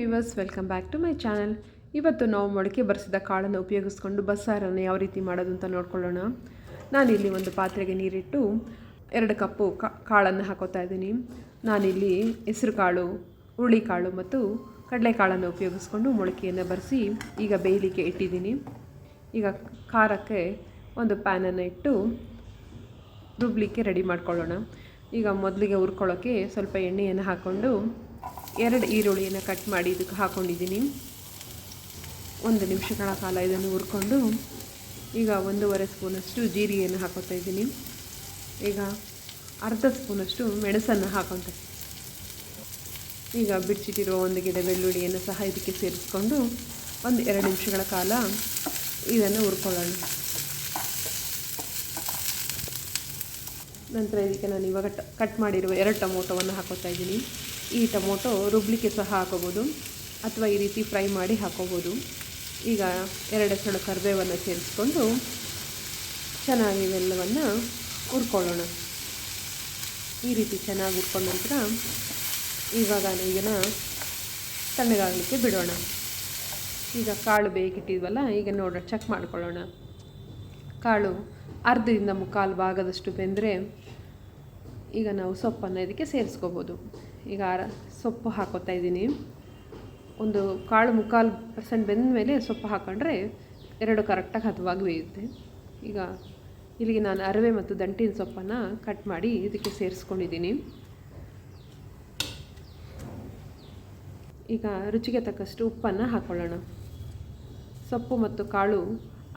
Viewers welcome back to my channel ಇವತ್ತು ನಾವು ಮೊಳಕೆ ಬರೆಸಿದ ಕಾಳನ್ನು ಉಪಯೋಗಿಸ್ಕೊಂಡು ಬಸ್ಸಾರನ್ನು ಯಾವ ರೀತಿ ಮಾಡೋದು ಅಂತ ನೋಡ್ಕೊಳ್ಳೋಣ. ನಾನಿಲ್ಲಿ ಒಂದು ಪಾತ್ರೆಗೆ ನೀರಿಟ್ಟು ಎರಡು ಕಪ್ಪು ಕಾಳನ್ನು ಹಾಕೋತಾ ಇದ್ದೀನಿ. ನಾನಿಲ್ಲಿ ಹೆಸರು ಕಾಳು ಹುರುಳಿಕಾಳು ಮತ್ತು ಕಡಲೆಕಾಳನ್ನು ಉಪಯೋಗಿಸ್ಕೊಂಡು ಮೊಳಕೆಯನ್ನು ಬರೆಸಿ ಈಗ ಬೇಯಲಿಕ್ಕೆ ಇಟ್ಟಿದ್ದೀನಿ. ಈಗ ಖಾರಕ್ಕೆ ಒಂದು ಪ್ಯಾನನ್ನು ಇಟ್ಟು ರುಬ್ಲಿಕ್ಕೆ ರೆಡಿ ಮಾಡ್ಕೊಳ್ಳೋಣ. ಈಗ ಮೊದಲಿಗೆ ಹುರ್ಕೊಳ್ಳೋಕ್ಕೆ ಸ್ವಲ್ಪ ಎಣ್ಣೆಯನ್ನು ಹಾಕ್ಕೊಂಡು ಎರಡು ಈರುಳ್ಳಿಯನ್ನು ಕಟ್ ಮಾಡಿ ಇದಕ್ಕೆ ಹಾಕ್ಕೊಂಡಿದ್ದೀನಿ ಒಂದು ನಿಮಿಷಗಳ ಕಾಲ ಇದನ್ನು ಹುರ್ಕೊಂಡು ಈಗ ಒಂದೂವರೆ ಸ್ಪೂನಷ್ಟು ಜೀರಿಗೆಯನ್ನು ಹಾಕೋತಾ ಇದ್ದೀನಿ. ಈಗ ಅರ್ಧ ಸ್ಪೂನಷ್ಟು ಮೆಣಸನ್ನು ಹಾಕೊತ. ಈಗ ಬಿಡ್ಸಿಟ್ಟಿರೋ ಒಂದು ಗಿಡ ಬೆಳ್ಳುಳ್ಳಿಯನ್ನು ಸಹ ಇದಕ್ಕೆ ಸೇರಿಸ್ಕೊಂಡು ಒಂದು ಎರಡು ನಿಮಿಷಗಳ ಕಾಲ ಇದನ್ನು ಹುರ್ಕೊಳ್ಳೋಣ. ನಂತರ ಇದಕ್ಕೆ ನಾನು ಇವಾಗ ಕಟ್ ಮಾಡಿರುವ ಎರಡು ಟೊಮೊಟೊವನ್ನು ಹಾಕೋತಾ ಇದ್ದೀನಿ. ಈ ಟೊಮೊಟೊ ರುಬ್ಲಿಕ್ಕೆ ಸಹ ಹಾಕೋಬೋದು. ಅಥವಾ ಈ ರೀತಿ ಫ್ರೈ ಮಾಡಿ ಹಾಕೋಬೋದು. ಈಗ ಎರಡು ಸಲ ಕರಿಬೇವನ್ನು ಸೇರಿಸ್ಕೊಂಡು ಚೆನ್ನಾಗಿ ಇವೆಲ್ಲವನ್ನು ಹುರ್ಕೊಳ್ಳೋಣ. ಈ ರೀತಿ ಚೆನ್ನಾಗಿ ಹುರ್ಕೊಂಡ ನಂತರ ಇವಾಗ ಇದನ್ನು ತಣ್ಣಗಾಗಲಿಕ್ಕೆ ಬಿಡೋಣ. ಈಗ ಕಾಳು ಬೇಕಿಟ್ಟಿದ್ವಲ್ಲ, ಈಗ ನೋಡೋಣ ಚೆಕ್ ಮಾಡ್ಕೊಳ್ಳೋಣ. ಕಾಳು ಅರ್ಧದಿಂದ ಮುಕ್ಕಾಲು ಭಾಗದಷ್ಟು ಬೆಂದರೆ ಈಗ ನಾವು ಸೊಪ್ಪನ್ನು ಇದಕ್ಕೆ ಸೇರಿಸ್ಕೋಬೋದು. ಈಗ ಸೊಪ್ಪು ಹಾಕೋತಾ ಇದ್ದೀನಿ. ಒಂದು ಕಾಳು ಮುಕ್ಕಾಲು ಪರ್ಸೆಂಟ್ ಬೆಂದ ಮೇಲೆ ಸೊಪ್ಪು ಹಾಕೊಂಡ್ರೆ ಎರಡು ಕರೆಕ್ಟಾಗಿ ಹದವಾಗಿ ಬೇಯುತ್ತೆ. ಈಗ ಇಲ್ಲಿಗೆ ನಾನು ಅರವೆ ಮತ್ತು ದಂಟಿನ ಸೊಪ್ಪನ್ನು ಕಟ್ ಮಾಡಿ ಇದಕ್ಕೆ ಸೇರಿಸ್ಕೊಂಡಿದ್ದೀನಿ. ಈಗ ರುಚಿಗೆ ತಕ್ಕಷ್ಟು ಉಪ್ಪನ್ನು ಹಾಕ್ಕೊಳ್ಳೋಣ ಸೊಪ್ಪು ಮತ್ತು ಕಾಳು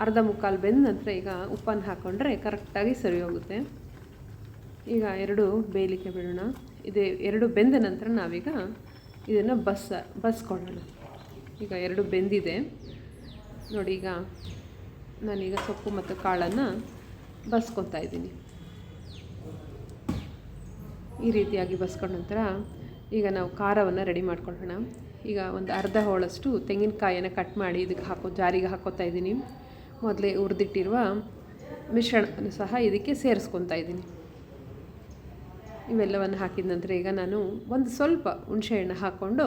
ಅರ್ಧ ಮುಕ್ಕಾಲು ಬೆಂದ ನಂತರ ಈಗ ಉಪ್ಪನ್ನು ಹಾಕ್ಕೊಂಡ್ರೆ ಕರೆಕ್ಟಾಗಿ ಸರಿ ಹೋಗುತ್ತೆ. ಈಗ ಎರಡು ಬೇಯಲಿಕ್ಕೆ ಬಿಡೋಣ. ಇದು ಎರಡು ಬೆಂದ ನಂತರ ನಾವೀಗ ಇದನ್ನು ಬಸ್ಸ ಬಸ್ಕೊಳ್ಳೋಣ. ಈಗ ಎರಡು ಬೆಂದಿದೆ. ನೋಡಿ ಈಗ ನಾನೀಗ ಸೊಪ್ಪು ಮತ್ತು ಕಾಳನ್ನು ಬಸ್ಕೊತಾ ಇದ್ದೀನಿ. ಈ ರೀತಿಯಾಗಿ ಬಸ್ಕೊಂಡ ನಂತರ ಈಗ ನಾವು ಖಾರವನ್ನು ರೆಡಿ ಮಾಡ್ಕೊಳ್ಳೋಣ. ಈಗ ಒಂದು ಅರ್ಧ ಹೋಳಷ್ಟು ತೆಂಗಿನಕಾಯನ್ನು ಕಟ್ ಮಾಡಿ ಇದಕ್ಕೆ ಹಾಕೋ ಜಾರಿಗೆ ಹಾಕೋತಾ ಇದ್ದೀನಿ. ಮೊದಲೇ ಹುರಿದಿಟ್ಟಿರುವ ಮಿಶ್ರಣ ಸಹ ಇದಕ್ಕೆ ಸೇರಿಸ್ಕೊತಾ ಇದ್ದೀನಿ. ಇವೆಲ್ಲವನ್ನು ಹಾಕಿದ ನಂತರ ಈಗ ನಾನು ಒಂದು ಸ್ವಲ್ಪ ಹುಣಸೆಹಣ್ಣು ಹಾಕ್ಕೊಂಡು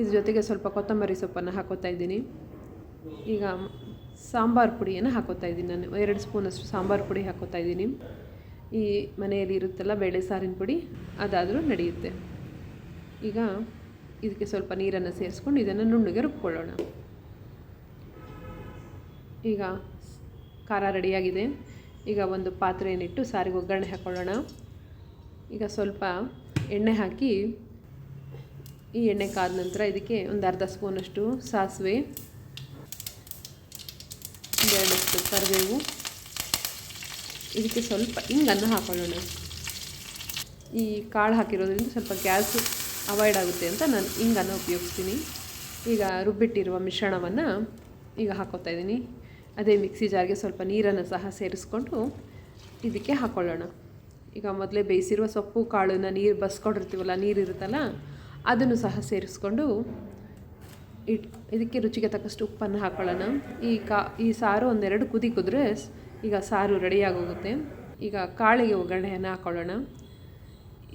ಇದ್ರ ಜೊತೆಗೆ ಸ್ವಲ್ಪ ಕೊತ್ತಂಬರಿ ಸೊಪ್ಪನ್ನು ಹಾಕೋತಾ ಇದ್ದೀನಿ. ಈಗ ಸಾಂಬಾರು ಪುಡಿಯನ್ನು ಹಾಕೋತಾ ಇದ್ದೀನಿ ನಾನು. ಎರಡು ಸ್ಪೂನಷ್ಟು ಸಾಂಬಾರು ಪುಡಿ ಹಾಕೋತಾ ಇದ್ದೀನಿ. ಈ ಮನೆಯಲ್ಲಿ ಇರುತ್ತಲ್ಲ ಬೇಳೆ ಸಾರಿನ ಪುಡಿ, ಅದಾದರೂ ನಡೆಯುತ್ತೆ. ಈಗ ಇದಕ್ಕೆ ಸ್ವಲ್ಪ ನೀರನ್ನು ಸೇರಿಸ್ಕೊಂಡು ಇದನ್ನು ನುಣ್ಣಗೆ ರುಬ್ಕೊಳ್ಳೋಣ. ಈಗ ಖಾರ ರೆಡಿಯಾಗಿದೆ. ಈಗ ಒಂದು ಪಾತ್ರೆಯನ್ನಿಟ್ಟು ಸಾರಿಗೆ ಒಗ್ಗರಣೆ ಹಾಕ್ಕೊಳ್ಳೋಣ ಈಗ ಸ್ವಲ್ಪ ಎಣ್ಣೆ ಹಾಕಿ, ಈ ಎಣ್ಣೆ ಕಾದ ನಂತರ ಇದಕ್ಕೆ ಒಂದು ಅರ್ಧ ಸ್ಪೂನಷ್ಟು ಸಾಸಿವೆ ಒಂದೆರಡಷ್ಟು ಕರಿಬೇವು. ಇದಕ್ಕೆ ಸ್ವಲ್ಪ ಹಿಂಗನ್ನು ಹಾಕೊಳ್ಳೋಣ. ಈ ಕಾಳು ಹಾಕಿರೋದ್ರಿಂದ ಸ್ವಲ್ಪ ಗ್ಯಾಸ್ ಅವಾಯ್ಡ್ ಆಗುತ್ತೆ ಅಂತ ನಾನು ಹಿಂಗನ್ನು ಉಪಯೋಗಿಸ್ತೀನಿ. ಈಗ ರುಬ್ಬಿಟ್ಟಿರುವ ಮಿಶ್ರಣವನ್ನು ಈಗ ಹಾಕೋತಾ ಇದ್ದೀನಿ. ಅದೇ ಮಿಕ್ಸಿ ಜಾರ್ಗೆ ಸ್ವಲ್ಪ ನೀರನ್ನು ಸಹ ಸೇರಿಸ್ಕೊಂಡು ಇದಕ್ಕೆ ಹಾಕ್ಕೊಳ್ಳೋಣ ಈಗ ಮೊದಲೇ ಬೇಯಿಸಿರುವ ಸೊಪ್ಪು, ಕಾಳನ್ನು ನೀರು ಬಸ್ಕೊಂಡಿರ್ತೀವಲ್ಲ, ನೀರು ಇರುತ್ತಲ್ಲ, ಅದನ್ನು ಸಹ ಸೇರಿಸ್ಕೊಂಡು ಇಟ್ ಇದಕ್ಕೆ ರುಚಿಗೆ ತಕ್ಕಷ್ಟು ಉಪ್ಪನ್ನು ಹಾಕ್ಕೊಳ್ಳೋಣ ಈ ಕಾ ಈ ಸಾರು ಒಂದೆರಡು ಕುದಿ ಕುದ್ರೆ ಈಗ ಸಾರು ರೆಡಿಯಾಗೋಗುತ್ತೆ. ಈಗ ಕಾಳಿಗೆ ಒಗ್ಗರಣೆಯನ್ನು ಹಾಕ್ಕೊಳ್ಳೋಣ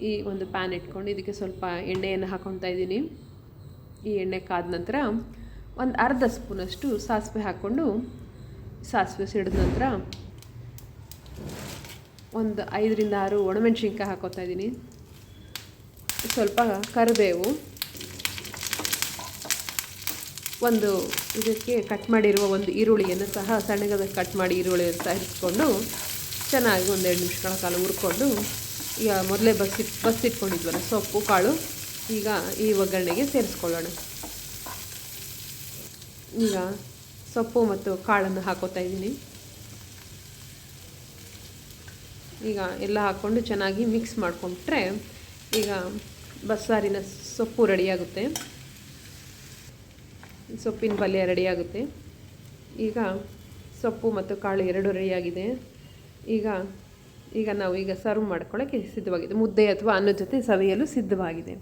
ಈ ಒಂದು ಪ್ಯಾನ್ ಇಟ್ಕೊಂಡು ಇದಕ್ಕೆ ಸ್ವಲ್ಪ ಎಣ್ಣೆಯನ್ನು ಹಾಕ್ಕೊತಾ ಇದ್ದೀನಿ. ಈ ಎಣ್ಣೆ ಕಾದ ನಂತರ ಒಂದು ಅರ್ಧ ಸ್ಪೂನಷ್ಟು ಸಾಸಿವೆ ಹಾಕ್ಕೊಂಡು ಸಾಸಿವೆ ಸಿಡಿದ ನಂತರ ಒಂದು ಐದರಿಂದ ಆರು ಒಣಮೆಣ್ಸಿನ್ಕಾಯಿ ಹಾಕೋತಾ ಇದ್ದೀನಿ. ಸ್ವಲ್ಪ ಕರಿಬೇವು. ಒಂದು ಇದಕ್ಕೆ ಕಟ್ ಮಾಡಿರುವ ಒಂದು ಈರುಳ್ಳಿಯನ್ನು ಸಹ ಸಣ್ಣಗದ ಕಟ್ ಮಾಡಿ ಈರುಳ್ಳಿಯನ್ನು ಸಹಿಸ್ಕೊಂಡು ಚೆನ್ನಾಗಿ ಒಂದೆರಡು ನಿಮಿಷಗಳ ಕಾಲ ಹುರ್ಕೊಂಡು ಈಗ ಮೊದಲೇ ಬಸ್ಸಿಟ್ ಬಸ್ಸಿಟ್ಕೊಂಡಿದ್ವಲ್ಲ ಸೊಪ್ಪು, ಕಾಳು, ಈಗ ಈ ಒಗ್ಗರಣೆಗೆ ಸೇರಿಸ್ಕೊಳ್ಳೋಣ. ಈಗ ಸೊಪ್ಪು ಮತ್ತು ಕಾಳನ್ನು ಹಾಕೋತಾ ಇದ್ದೀನಿ. ಈಗ ಎಲ್ಲ ಹಾಕ್ಕೊಂಡು ಚೆನ್ನಾಗಿ ಮಿಕ್ಸ್ ಮಾಡಿಕೊಂಡ್ರೆ ಈಗ ಬಸ್ಸಾರಿನ ಸೊಪ್ಪು ರೆಡಿಯಾಗುತ್ತೆ ಸೊಪ್ಪಿನ ಪಲ್ಯ ರೆಡಿಯಾಗುತ್ತೆ ಈಗ ಸೊಪ್ಪು ಮತ್ತು ಕಾಳು ಎರಡು ರೆಡಿಯಾಗಿದೆ ಈಗ ಈಗ ನಾವು ಈಗ ಸರ್ವ್ ಮಾಡ್ಕೊಳ್ಳೋಕ್ಕೆ ಸಿದ್ಧವಾಗಿದೆ. ಮುದ್ದೆ ಅಥವಾ ಅನ್ನದ ಜೊತೆ ಸವಿಯಲು ಸಿದ್ಧವಾಗಿದೆ.